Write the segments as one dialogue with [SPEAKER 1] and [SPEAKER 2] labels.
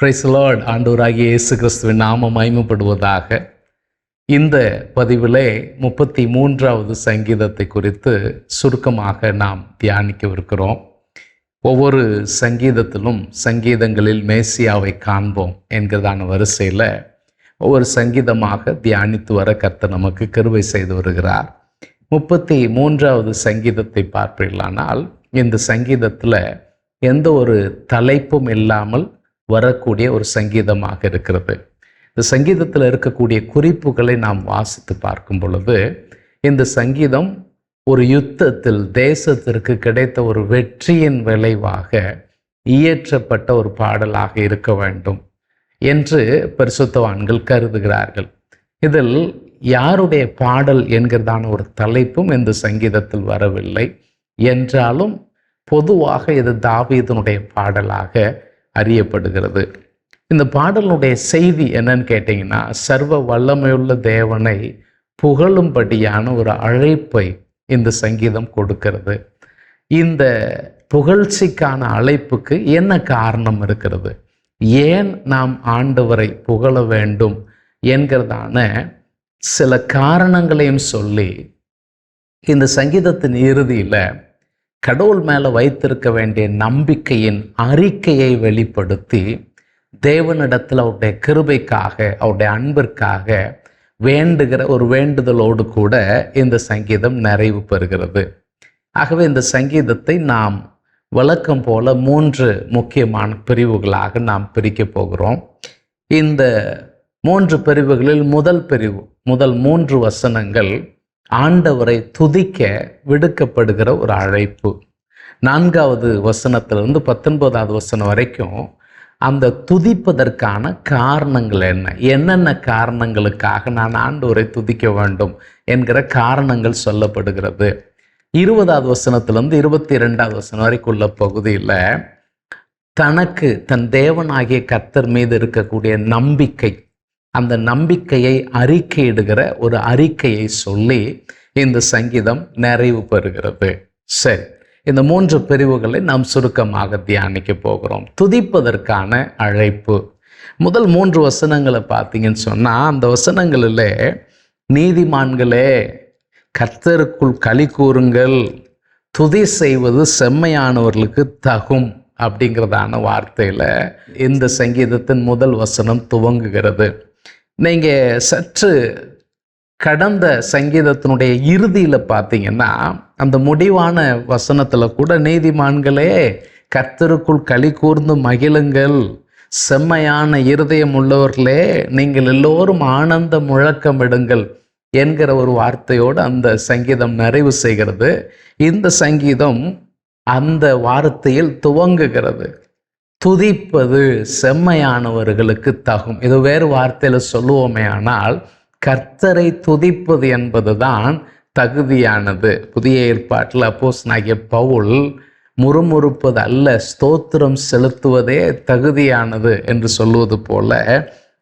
[SPEAKER 1] பிரைஸ்லார்ட் ஆண்டவராகிய இயேசு கிறிஸ்துவின் நாமம் அய்மப்படுவதாக இந்த பதிவிலே முப்பத்தி மூன்றாவது சங்கீதத்தை குறித்து சுருக்கமாக நாம் தியானிக்கவிருக்கிறோம். ஒவ்வொரு சங்கீதத்திலும் சங்கீதங்களில் மேசியாவை காண்போம் என்கிறதான வரிசையில் ஒவ்வொரு சங்கீதமாக தியானித்து வர கர்த்தர் நமக்கு கருவை செய்து வருகிறார். முப்பத்தி மூன்றாவது சங்கீதத்தை பார்ப்பீர்களானால் இந்த சங்கீதத்தில் எந்த ஒரு தலைப்பும் இல்லாமல் வரக்கூடிய ஒரு சங்கீதமாக இருக்கிறது. இந்த சங்கீதத்தில் இருக்கக்கூடிய குறிப்புகளை நாம் வாசித்து பார்க்கும் பொழுது இந்த சங்கீதம் ஒரு யுத்தத்தில் தேசத்திற்கு கிடைத்த ஒரு வெற்றியின் விளைவாக இயற்றப்பட்ட ஒரு பாடலாக இருக்க வேண்டும் என்று பரிசுத்தவான்கள் கருதுகிறார்கள். இதில் யாருடைய பாடல் என்கிறதான ஒரு தலைப்பும் இந்த சங்கீதத்தில் வரவில்லை. என்றாலும் பொதுவாக இது தாவீதனுடைய பாடலாக அறியப்படுகிறது. இந்த பாடலுடைய செய்தி என்னன்னு கேட்டிங்கன்னா சர்வ வல்லமையுள்ள தேவனை புகழும்படியான ஒரு அழைப்பை இந்த சங்கீதம் கொடுக்கிறது. இந்த புகழ்ச்சிக்கான அழைப்புக்கு என்ன காரணம் இருக்கிறது? ஏன் நாம் ஆண்டவரை புகழ வேண்டும் என்கிறதான சில காரணங்களையும் சொல்லி இந்த சங்கீதத்தின் இறுதியில் கடவுள் மேலே வைத்திருக்க வேண்டிய நம்பிக்கையின் அறிக்கையை வெளிப்படுத்தி தேவனிடத்தில் அவருடைய கிருபைக்காக அவருடைய அன்பிற்காக வேண்டுகிற ஒரு வேண்டுதலோடு கூட இந்த சங்கீதம் நிறைவு பெறுகிறது. ஆகவே இந்த சங்கீதத்தை நாம் வழக்கம் போல மூன்று முக்கியமான பிரிவுகளாக நாம் பிரிக்கப் போகிறோம். இந்த மூன்று பிரிவுகளில் முதல் பிரிவு முதல் மூன்று வசனங்கள் ஆண்டவரை துதிக்க விடுக்கப்படுகிற ஒரு அழைப்பு. நான்காவது வசனத்திலிருந்து பத்தொன்பதாவது வசனம் வரைக்கும் அந்த துதிப்பதற்கான காரணங்கள் என்ன? என்னென்ன காரணங்களுக்காக நான் ஆண்டவரை துதிக்க வேண்டும் என்கிற காரணங்கள் சொல்லப்படுகிறது. இருபதாவது வசனத்திலிருந்து இருபத்தி ரெண்டாவது வசனம் வரைக்கும் உள்ள பகுதியில் தனக்கு தன் தேவனாகிய கத்தர் மீது இருக்கக்கூடிய நம்பிக்கை அந்த நம்பிக்கையை அறிக்கையிடுகிற ஒரு அறிக்கையை சொல்லி இந்த சங்கீதம் நிறைவு பெறுகிறது. சரி இந்த மூன்று பிரிவுகளை நாம் சுருக்கமாக தியானிக்க போகிறோம். துதிப்பதற்கான அழைப்பு. முதல் மூன்று வசனங்களை பார்த்தீங்கன்னு சொன்னால் அந்த வசனங்களில் நீதிமான்களே கர்த்தருக்குள் களி கூறுங்கள். துதி செய்வது செம்மையானவர்களுக்கு தகும் அப்படிங்கிறதான வார்த்தையில் இந்த சங்கீதத்தின் முதல் வசனம் துவங்குகிறது. நீங்கள் சற்று கடந்த சங்கீதத்தினுடைய இறுதியில் பார்த்தீங்கன்னா அந்த முடிவான வசனத்தில் கூட நீதிமான்களே கர்த்தருக்குள் களி கூர்ந்து மகிழுங்கள். செம்மையான இருதயம் உள்ளவர்களே நீங்கள் எல்லோரும் ஆனந்த முழக்கமிடுங்கள் என்கிற ஒரு வார்த்தையோடு அந்த சங்கீதம் நிறைவு செய்கிறது. இந்த சங்கீதம் அந்த வார்த்தையில் துவங்குகிறது. துதிப்பது செம்மையானவர்களுக்கு தகும். இது வேறு வார்த்தையில் சொல்லுவோமே ஆனால் கர்த்தரை துதிப்பது என்பதுதான் தகுதியானது. புதிய ஏற்பாட்டில் அப்போஸ் நாகிய பவுல் முறுமுறுப்பது அல்ல ஸ்தோத்திரம் செலுத்துவதே தகுதியானது என்று சொல்லுவது போல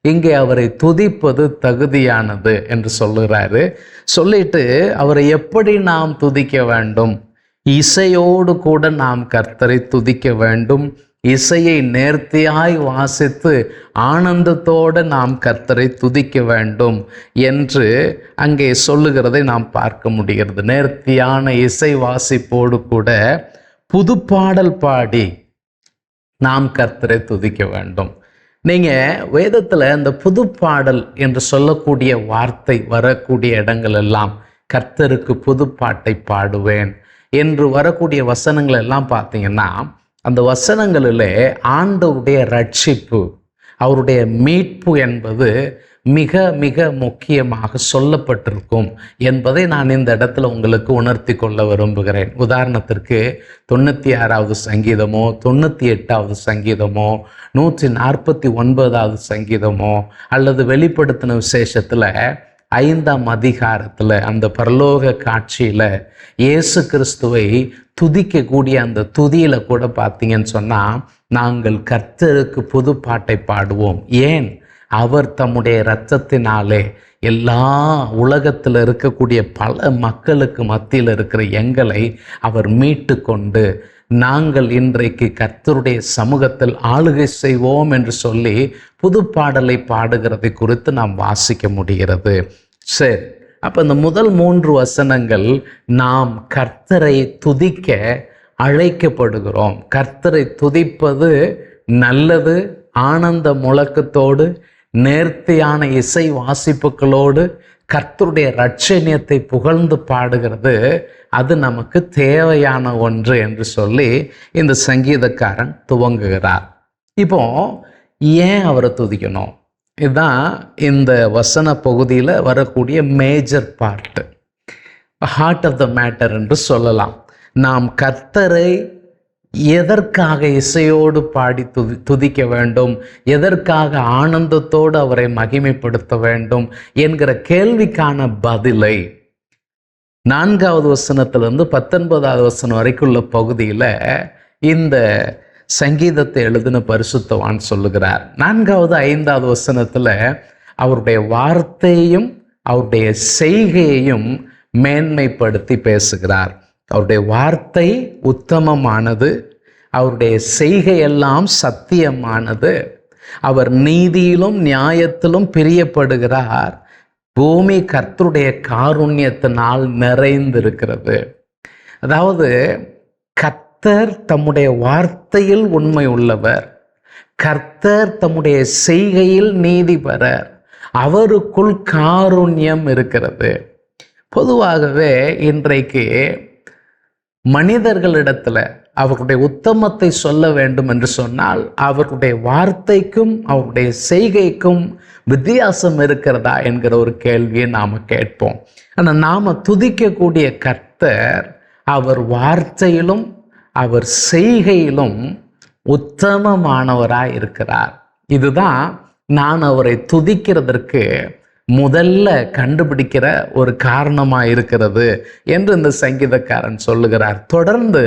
[SPEAKER 1] இங்கே அவரை துதிப்பது தகுதியானது என்று சொல்லுகிறாரு. சொல்லிட்டு அவரை எப்படி நாம் துதிக்க வேண்டும்? இசையோடு கூட நாம் கர்த்தரை துதிக்க வேண்டும். இசையை நேர்த்தியாய் வாசித்து ஆனந்தத்தோடு நாம் கர்த்தரை துதிக்க வேண்டும் என்று அங்கே சொல்லுகிறதை நாம் பார்க்க முடிகிறது. நேர்த்தியான இசை வாசிப்போடு கூட புதுப்பாடல் பாடி நாம் கர்த்தரை துதிக்க வேண்டும். நீங்கள் வேதத்தில் இந்த புதுப்பாடல் என்று சொல்லக்கூடிய வார்த்தை வரக்கூடிய இடங்கள் எல்லாம் கர்த்தருக்கு புதுப்பாட்டை பாடுவேன் என்று வரக்கூடிய வசனங்கள் எல்லாம் பார்த்தீங்கன்னா அந்த வசனங்களில் ஆண்டவருடைய ரட்சிப்பு அவருடைய மீட்பு என்பது மிக மிக முக்கியமாக சொல்லப்பட்டிருக்கும் என்பதை நான் இந்த இடத்துல உங்களுக்கு உணர்த்தி கொள்ள விரும்புகிறேன். உதாரணத்திற்கு தொண்ணூற்றி ஆறாவது சங்கீதமோ தொண்ணூற்றி எட்டாவது சங்கீதமோ நூற்றி நாற்பத்தி ஒன்பதாவது சங்கீதமோ அல்லது வெளிப்படுத்தின விசேஷத்தில் ஐந்தாம் அதிகாரத்தில் அந்த பரலோக காட்சியில் இயேசு கிறிஸ்துவை துதிக்கக்கூடிய அந்த துதியில் கூட பார்த்தீங்கன்னு சொன்னால் நாங்கள் கர்த்தருக்கு புது பாட்டை பாடுவோம். ஏன்? அவர் தம்முடைய இரத்தத்தினாலே எல்லா உலகத்தில் இருக்கக்கூடிய பல மக்களுக்கு மத்தியில் இருக்கிற எங்களை அவர் மீட்டு கொண்டு நாங்கள் இன்றைக்கு கர்த்தருடைய சமூகத்தில் ஆளுகை செய்வோம் என்று சொல்லி புது பாடலை பாடுகிறதை குறித்து நாம் வாசிக்க முடிகிறது. சரி அப்போ இந்த முதல் மூன்று வசனங்கள் நாம் கர்த்தரை துதிக்க அழைக்கப்படுகிறோம். கர்த்தரை துதிப்பது நல்லது ஆனந்த முழக்கத்தோடு நேர்த்தியான இசை வாசிப்புகளோடு கர்த்தருடைய ரட்சணியத்தை புகழ்ந்து பாடுகிறது. அது நமக்கு தேவையான ஒன்று என்று சொல்லி இந்த சங்கீதக்காரன் துவங்குகிறார். இப்போ ஏன் அவரை துதிக்கணும்? இதுதான் இந்த வசன பகுதியில் வரக்கூடிய major part heart of the matter என்று சொல்லலாம். நாம் கர்த்தரை எதற்காக இசையோடு பாடி துதி துதிக்க வேண்டும்? எதற்காக ஆனந்தத்தோடு அவரை மகிமைப்படுத்த வேண்டும்? என்கிற கேள்விக்கான பதிலை நான்காவது வசனத்திலிருந்து பத்தொன்பதாவது வசனம் வரைக்குள்ள பகுதியில் இந்த சங்கீதத்தை எழுதின பரிசுத்தவான் சொல்லுகிறார். நான்காவது ஐந்தாவது வசனத்தில் அவருடைய வார்த்தையும் அவருடைய செய்கையையும் மேன்மைப்படுத்தி பேசுகிறார். அவருடைய வார்த்தை உத்தமமானது. அவருடைய செய்கையெல்லாம் சத்தியமானது. அவர் நீதியிலும் நியாயத்திலும் பிரியப்படுகிறார். பூமி கர்த்தருடைய காருண்யத்தினால் நிறைந்திருக்கிறது. அதாவது கர்த்தர் தம்முடைய வார்த்தையில் உண்மை உள்ளவர். கர்த்தர் தம்முடைய செய்கையில் நீதிபரர் அவருக்குள் காருண்யம் இருக்கிறது. பொதுவாகவே இன்றைக்கு மனிதர்களிடத்துல அவர்களுடைய உத்தமத்தை சொல்ல வேண்டும் என்று சொன்னால் அவர்களுடைய வார்த்தைக்கும் அவருடைய செய்கைக்கும் வித்தியாசம் இருக்கிறதா என்கிற ஒரு கேள்வியை நாம் கேட்போம். ஆனால் நாம் துதிக்கக்கூடிய கர்த்தர் அவர் வார்த்தையிலும் அவர் செய்கையிலும் உத்தமமானவராக இருக்கிறார் இதுதான் நான் அவரை துதிக்கிறதற்கு முதல்ல கண்டுபிடிக்கிற ஒரு காரணமாக இருக்கிறது என்று இந்த சங்கீதக்காரன் சொல்லுகிறார். தொடர்ந்து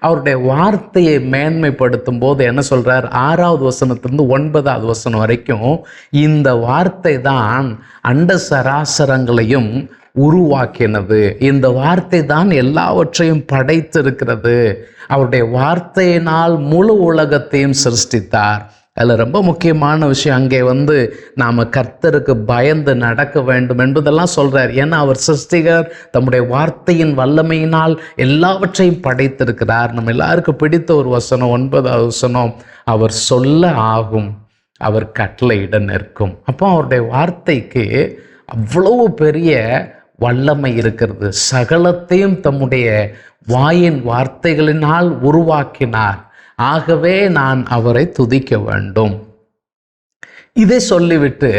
[SPEAKER 1] அவருடைய வார்த்தையை மேன்மைப்படுத்தும் போது என்ன சொல்கிறார் ஆறாவது வசனத்திலிருந்து ஒன்பதாவது வசனம் வரைக்கும் இந்த வார்த்தை தான் அண்ட சராசரங்களையும் உருவாக்கினது. இந்த வார்த்தை தான் எல்லாவற்றையும் படைத்திருக்கிறது. அவருடைய வார்த்தையினால் முழு உலகத்தையும் சிருஷ்டித்தார். அதில் ரொம்ப முக்கியமான விஷயம் அங்கே வந்து நாம் கர்த்தருக்கு பயந்து நடக்க வேண்டும் என்பதெல்லாம் சொல்கிறார் ஏன்னா அவர் சிருஷ்டிகர் தம்முடைய வார்த்தையின் வல்லமையினால் எல்லாவற்றையும் படைத்திருக்கிறார். நம்ம எல்லாருக்கும் பிடித்த ஒரு வசனம் ஒன்பதாவது வசனம் அவர் சொல்ல ஆகும் அவர் கட்டளையிட நிற்கும். அப்போ அவருடைய வார்த்தைக்கு அவ்வளவு பெரிய வல்லமை இருக்கிறது. சகலத்தையும் தம்முடைய வாயின் வார்த்தைகளினால் உருவாக்கினார். ஆகவே நான் அவரை துதிக்க வேண்டும். இதை சொல்லிவிட்டு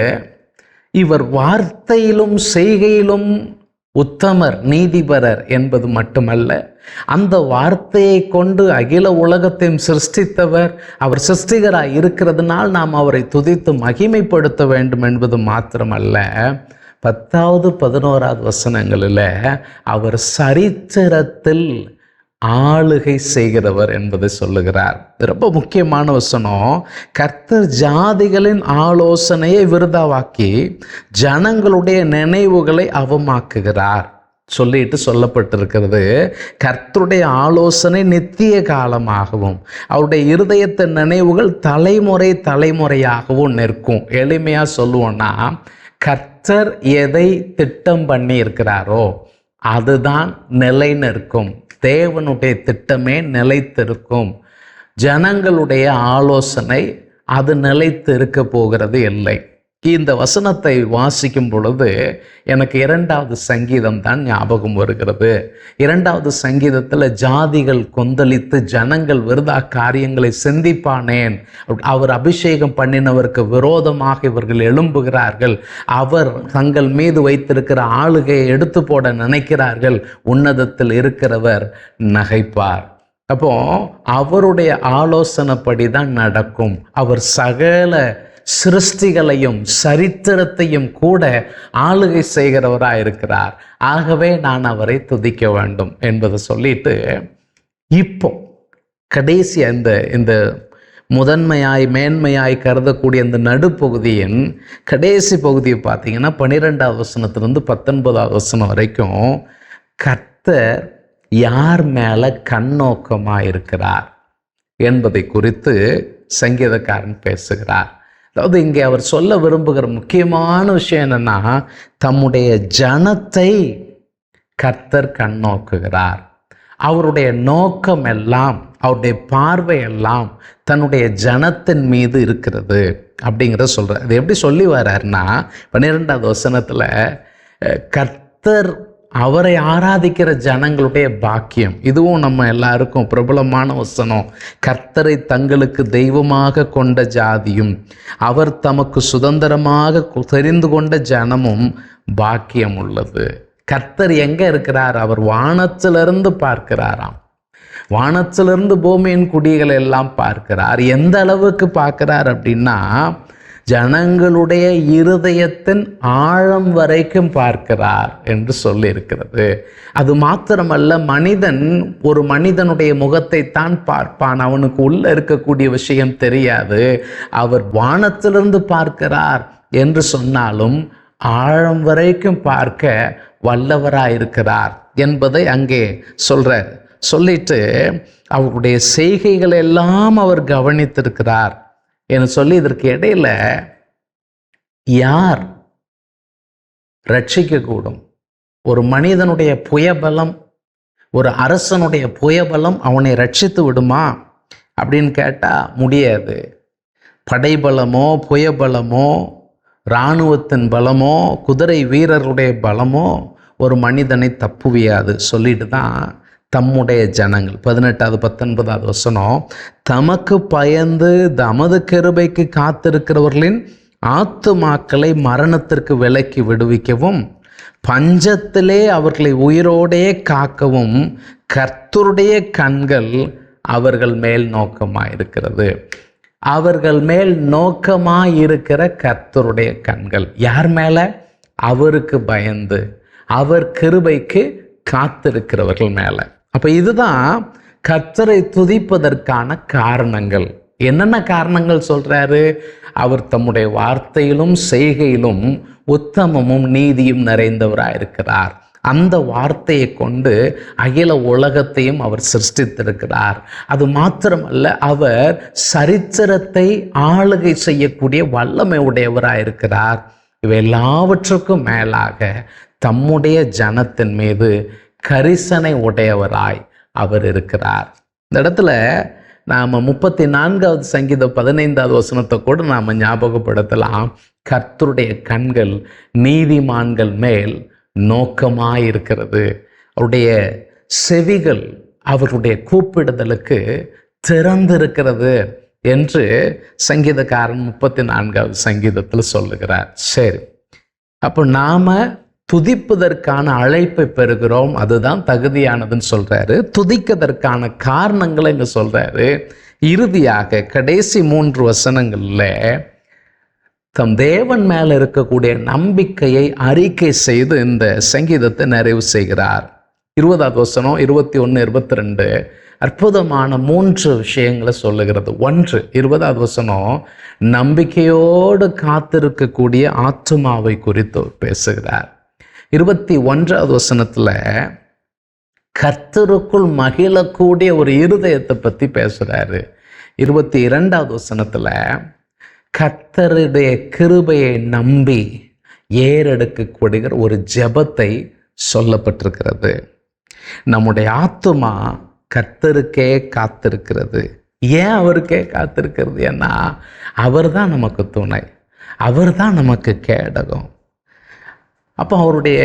[SPEAKER 1] இவர் வார்த்தையிலும் செய்கையிலும் உத்தமர் நீதிபரர் என்பது மட்டுமல்ல அந்த வார்த்தையை கொண்டு அகில உலகத்தையும் சிருஷ்டித்தவர் அவர் சிருஷ்டிகராக இருக்கிறதுனால் நாம் அவரை துதித்து மகிமைப்படுத்த வேண்டும் என்பது மாத்திரமல்ல. பத்தாவது பதினோராவது வசனங்களில் அவர் சரித்திரத்தில் ஆளுகை செய்கிறவர் என்பதை சொல்லுகிறார். ரொம்ப முக்கியமான வசனம். கர்த்தர் ஜாதிகளின் ஆலோசனையை விருதாவாக்கி ஜனங்களுடைய நினைவுகளை அவமாக்குகிறார். சொல்லிட்டு சொல்லப்பட்டிருக்கிறது. கர்த்தருடைய ஆலோசனை நித்திய காலமாகவும் அவருடைய இருதயத்தின் நினைவுகள் தலைமுறை தலைமுறையாகவும் நிற்கும். எளிமையாக சொல்லுவோன்னா கர்த்தர் எதை திட்டம் பண்ணி இருக்கிறாரோ அதுதான் நிலை நிற்கும் தேவனுடைய திட்டமே நிலைத்திருக்கும். ஜனங்களுடைய ஆலோசனை அது நிலைத்து இருக்க போகிறது இல்லை. இந்த வசனத்தை வாசிக்கும் பொழுது எனக்கு இரண்டாவது சங்கீதம் தான் ஞாபகம் வருகிறது. இரண்டாவது சங்கீதத்தில் ஜாதிகள் கொந்தளித்து ஜனங்கள் விருதா காரியங்களை சிந்திப்பானேன். அவர் அபிஷேகம் பண்ணினவருக்கு விரோதமாக இவர்கள் எழும்புகிறார்கள். அவர் தங்கள் மீது வைத்திருக்கிற ஆளுகையை எடுத்து போட நினைக்கிறார்கள். உன்னதத்தில் இருக்கிறவர் நகைப்பார். அப்போ அவருடைய ஆலோசனைப்படி தான் நடக்கும். அவர் சகல சிருஷ்டிகளையும் சரித்திரத்தையும் கூட ஆளுகை செய்கிறவராக இருக்கிறார் ஆகவே நான் அவரை துதிக்க வேண்டும் என்பதை சொல்லிட்டு இப்போ கடைசி அந்த இந்த முதன்மையாய் மேன்மையாய் கருதக்கூடிய அந்த நடுப்பகுதியின் கடைசி பகுதியை பார்த்தீங்கன்னா பன்னிரெண்டாவது வசனத்திலிருந்து பத்தொன்பதாவது வசனம் வரைக்கும் கர்த்தர் யார் மேலே கண்ணோக்கமாக இருக்கிறார் என்பதை குறித்து சங்கீதக்காரன் பேசுகிறார். அதாவது இங்கே அவர் சொல்ல விரும்புகிற முக்கியமான விஷயம் என்னென்னா தம்முடைய ஜனத்தை கர்த்தர் கண்ணோக்குகிறார். அவருடைய நோக்கம் எல்லாம் அவருடைய பார்வை எல்லாம் தன்னுடைய ஜனத்தின் மீது இருக்கிறது அப்படிங்கிறத சொல்கிறார் அது எப்படி சொல்லி வர்றாருன்னா பன்னிரெண்டாவது வசனத்தில் கர்த்தர் அவரை ஆராதிக்கிற ஜனங்களுடைய பாக்கியம். இதுவும் நம்ம எல்லாருக்கும் பிரபலமான வசனம். கர்த்தரை தங்களுக்கு தெய்வமாக கொண்ட ஜாதியும் அவர் தமக்கு சுதந்திரமாக தெரிந்து கொண்ட ஜனமும் பாக்கியம் உள்ளது. கர்த்தர் எங்க இருக்கிறார்? அவர் வானத்திலிருந்து பார்க்கிறாராம். வானத்திலிருந்து பூமியின் குடிகளை எல்லாம் பார்க்கிறார். எந்த அளவுக்கு பார்க்கிறார் அப்படின்னா ஜனங்களுடைய இருதயத்தின் ஆழம் வரைக்கும் பார்க்கிறார் என்று சொல்லியிருக்கிறது. அது மாத்திரமல்ல மனிதன் ஒரு மனிதனுடைய முகத்தை தான் பார்ப்பான். அவனுக்கு உள்ள இருக்கக்கூடிய விஷயம் தெரியாது. அவர் வானத்திலிருந்து பார்க்கிறார் என்று சொன்னாலும் ஆழம் வரைக்கும் பார்க்க வல்லவராயிருக்கிறார் என்பதை அங்கே சொல்கிறார் சொல்லிட்டு அவருடைய செய்கைகளை எல்லாம் அவர் கவனித்திருக்கிறார். என்று சொல்லி இதற்கு இடையில யார் ரட்சிக்கக்கூடும்? ஒரு மனிதனுடைய புயபலம் ஒரு அரசனுடைய புயபலம் அவனை ரட்சித்து விடுமா? அப்படின்னு கேட்டால் முடியாது. படைபலமோ புயபலமோ இராணுவத்தின் பலமோ குதிரை வீரருடைய பலமோ ஒரு மனிதனை தப்புவியாது. சொல்லிட்டு தான் தம்முடைய ஜனங்கள். பதினெட்டாவது பத்தொன்பதாவது வசனம் தமக்கு பயந்து தமது கிருபைக்கு காத்திருக்கிறவர்களின் ஆத்துமாக்களை மரணத்திற்கு விலக்கி விடுவிக்கவும் பஞ்சத்திலே அவர்களை உயிரோடே காக்கவும் கர்த்தருடைய கண்கள் அவர்கள் மேல் நோக்கமாயிருக்கிறது. அவர்கள் மேல் நோக்கமாயிருக்கிற கர்த்தருடைய கண்கள். யார் மேலே? அவருக்கு பயந்து அவர் கிருபைக்கு காத்திருக்கிறவர்கள் மேலே. அப்போ இதுதான் கத்தரை துதிப்பதற்கான காரணங்கள். என்னென்ன காரணங்கள் சொல்கிறாரு அவர் தம்முடைய வார்த்தையிலும் செய்கையிலும் உத்தமமும் நீதியும் நிறைந்தவராக இருக்கிறார் அந்த வார்த்தையை கொண்டு அகில உலகத்தையும் அவர் சிருஷ்டித்திருக்கிறார். அது மாத்திரமல்ல அவர் சரித்திரத்தை ஆளுகை செய்யக்கூடிய வல்லமை உடையவராயிருக்கிறார். இவை எல்லாவற்றுக்கும் மேலாக தம்முடைய ஜனத்தின் மீது கரிசனை உடையவராய் அவர் இருக்கிறார். இந்த இடத்துல நாம் முப்பத்தி நான்காவது சங்கீதம் பதினைந்தாவது வசனத்தை கூட நாம் ஞாபகப்படுத்தலாம். கர்த்தருடைய கண்கள் நீதிமான்கள் மேல் நோக்கமாக இருக்கிறது அவருடைய செவிகள் அவருடைய கூப்பிடுதலுக்கு திறந்திருக்கிறது என்று சங்கீதக்காரன் முப்பத்தி நான்காவது சங்கீதத்தில் சொல்லுகிறார். சரி. அப்போ நாம் துதிப்பதற்கான அழைப்பை பெறுகிறோம். அதுதான் தகுதியானதுன்னு சொல்கிறாரு துதிக்கதற்கான காரணங்களை இங்க சொல்கிறாரு இறுதியாக கடைசி மூன்று வசனங்களில் தம் தேவன் மேலே இருக்கக்கூடிய நம்பிக்கையை அறிக்கை செய்து இந்த சங்கீதத்தை நிறைவு செய்கிறார். இருபதாவது வசனம் இருபத்தி ஒன்று இருபத்தி ரெண்டு. அற்புதமான மூன்று விஷயங்களை சொல்லுகிறது. ஒன்று இருபதாவது வசனம் நம்பிக்கையோடு காத்திருக்கக்கூடிய ஆத்மாவை குறித்து பேசுகிறார். இருபத்தி ஒன்றாவது வசனத்தில் கர்த்தருக்குள் மகிழக்கூடிய ஒரு இருதயத்தை பற்றி பேசுகிறாரு இருபத்தி இரண்டாவது வசனத்தில் கர்த்தருடைய கிருபையை நம்பி ஏறெடுக்கக்கூடிய ஒரு ஜெபத்தை சொல்லப்பட்டிருக்கிறது. நம்முடைய ஆத்துமா கர்த்தருக்கே காத்திருக்கிறது. ஏன் அவருக்கே காத்திருக்கிறது? ஏன்னா அவர் தான் நமக்கு துணை. அவர் தான் நமக்கு கேடகம். அப்போ அவருடைய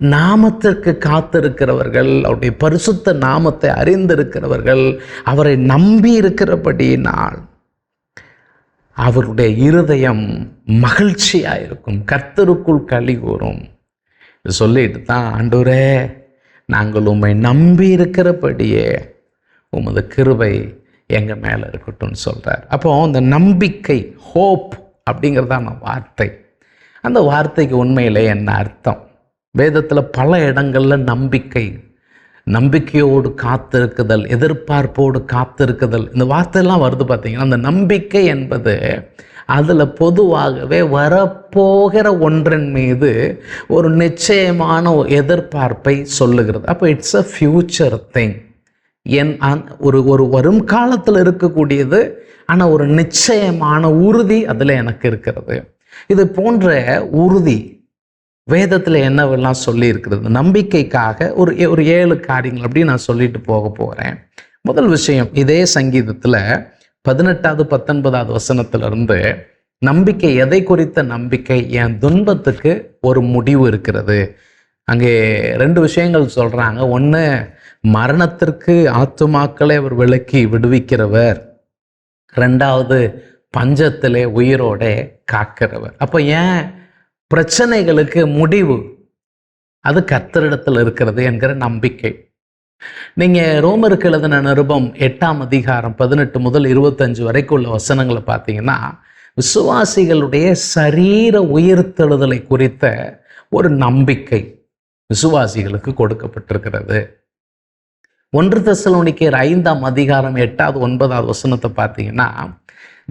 [SPEAKER 1] நாமத்திற்கு காத்திருக்கிறவர்கள் அவருடைய பரிசுத்த நாமத்தை அறிந்திருக்கிறவர்கள் அவரை நம்பி இருக்கிறபடியினால் அவருடைய இருதயம் மகிழ்ச்சியாக இருக்கும் கர்த்தருக்குள் களி கூறும் சொல்லிட்டு தான் ஆண்டூரே நாங்கள் உம்மை நம்பி இருக்கிறபடியே உமது கிருபை எங்கள் மேலே இருக்கட்டும்னு சொல்கிறார் அப்போது அந்த நம்பிக்கை ஹோப் அப்படிங்கிறதான வார்த்தை. அந்த வார்த்தைக்கு உண்மையிலே என்ன அர்த்தம்? வேதத்தில் பல இடங்களில் நம்பிக்கை நம்பிக்கையோடு காத்திருக்குதல் எதிர்பார்ப்போடு காத்திருக்குதல் இந்த வார்த்தையெல்லாம் வருது பார்த்தீங்கன்னா அந்த நம்பிக்கை என்பது அதில் பொதுவாகவே வரப்போகிற ஒன்றின் மீது ஒரு நிச்சயமான எதிர்பார்ப்பை சொல்லுகிறது. அப்போ இட்ஸ் அ ஃப்யூச்சர் திங் என் ஒரு ஒரு வரும் காலத்தில் இருக்கக்கூடியது ஆனால் ஒரு நிச்சயமான உறுதி அதில் எனக்கு இருக்கிறது. இது போன்ற உறுதி வேதத்தில் என்னவெல்லாம் சொல்லி இருக்கிறது நம்பிக்கைக்காக ஒரு ஒரு ஏழு காரியங்கள் அப்படி நான் சொல்லிட்டு போக போகிறேன் முதல் விஷயம் இதே சங்கீதத்தில் பதினெட்டாவது பத்தொன்பதாவது வசனத்திலிருந்து நம்பிக்கை எதை குறித்த நம்பிக்கை? என் துன்பத்துக்கு ஒரு முடிவு இருக்கிறது. அங்கே ரெண்டு விஷயங்கள் சொல்கிறாங்க ஒன்று மரணத்திற்கு ஆத்துமாக்களை அவர் விலக்கி விடுவிக்கிறவர். ரெண்டாவது பஞ்சத்திலே உயிரோட காக்கிறவர். அப்போ ஏன் பிரச்சனைகளுக்கு முடிவு? அது கத்தரிடத்தில் இருக்கிறது என்கிற நம்பிக்கை. நீங்கள் ரோமருக்கு எழுதின நிருபம் எட்டாம் அதிகாரம் பதினெட்டு முதல் இருபத்தஞ்சு வரைக்கும் உள்ள வசனங்களை பார்த்தீங்கன்னா விசுவாசிகளுடைய சரீர உயிர்த்தெழுதலை குறித்த ஒரு நம்பிக்கை விசுவாசிகளுக்கு கொடுக்கப்பட்டிருக்கிறது. ஒன்று தசலோனிக்கர் ஐந்தாம் அதிகாரம் எட்டாவது ஒன்பதாவது வசனத்தை பார்த்தீங்கன்னா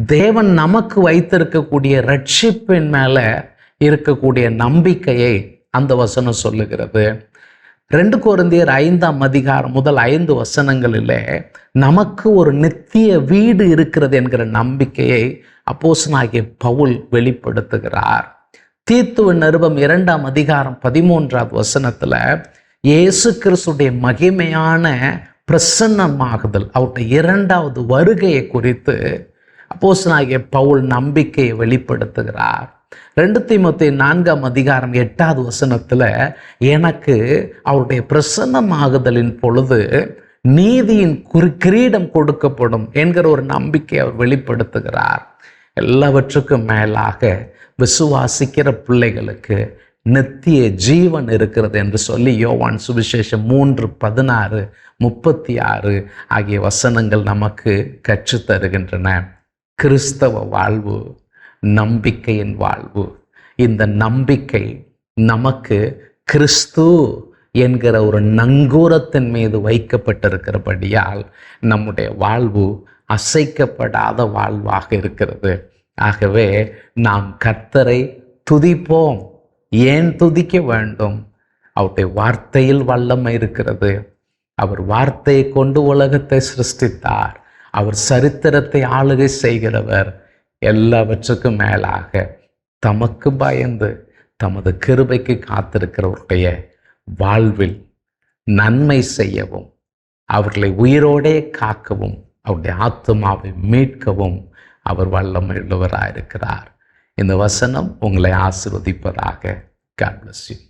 [SPEAKER 1] தேவன் நமக்கு வைத்திருக்கக்கூடிய ரட்சிப்பின் மேலே இருக்கக்கூடிய நம்பிக்கையை அந்த வசனம் சொல்லுகிறது. ரெண்டு குழந்தையர் ஐந்தாம் அதிகாரம் முதல் ஐந்து வசனங்களிலே நமக்கு ஒரு நித்திய வீடு இருக்கிறது என்கிற நம்பிக்கையை அப்போசனாகிய பவுல் வெளிப்படுத்துகிறார். தீத்துவின் நிருபம் இரண்டாம் அதிகாரம் பதிமூன்றாவது வசனத்தில் இயேசு கிறிஸ்துடைய மகிமையான பிரசன்னமாகுதல் அவருடைய இரண்டாவது வருகையை குறித்து அப்போஸ்தலனாகிய பவுல் நம்பிக்கையை வெளிப்படுத்துகிறார். ரெண்டு தீமோத்தே நான்காம் அதிகாரம் எட்டாவது வசனத்தில் எனக்கு அவருடைய பிரசன்னமாகுதலின் பொழுது நீதியின் குறி கிரீடம் கொடுக்கப்படும் என்கிற ஒரு நம்பிக்கை அவர் வெளிப்படுத்துகிறார். எல்லாவற்றுக்கும் மேலாக விசுவாசிக்கிற பிள்ளைகளுக்கு நித்திய ஜீவன் இருக்கிறது என்று சொல்லி யோவான் சுவிசேஷம் மூன்று பதினாறு முப்பத்தி ஆறு ஆகிய வசனங்கள் நமக்கு கற்றுத் தருகின்றன கிறிஸ்தவ வாழ்வு நம்பிக்கையின் வாழ்வு. இந்த நம்பிக்கை நமக்கு கிறிஸ்து என்கிற ஒரு நங்கூரத்தின் மீது வைக்கப்பட்டிருக்கிறபடியால் நம்முடைய வாழ்வு அசைக்கப்படாத வாழ்வாக இருக்கிறது. ஆகவே நாம் கர்த்தரை துதிப்போம். ஏன் துதிக்க வேண்டும்? அவருடைய வார்த்தையில் வல்லமை இருக்கிறது. அவர் வார்த்தையை கொண்டு உலகத்தை சிருஷ்டித்தார். அவர் சரித்திரத்தை ஆளுகை செய்கிறவர் எல்லாவற்றுக்கும் மேலாக தமக்கு பயந்து தமது கிருபைக்கு காத்திருக்கிறவருடைய வாழ்வில் நன்மை செய்யவும் அவர்களை உயிரோடே காக்கவும் அவருடைய ஆத்மாவை மீட்கவும் அவர் வல்லமையுள்ளவராயிருக்கிறார். இந்த வசனம் உங்களை ஆசிர்வதிப்பதாக. God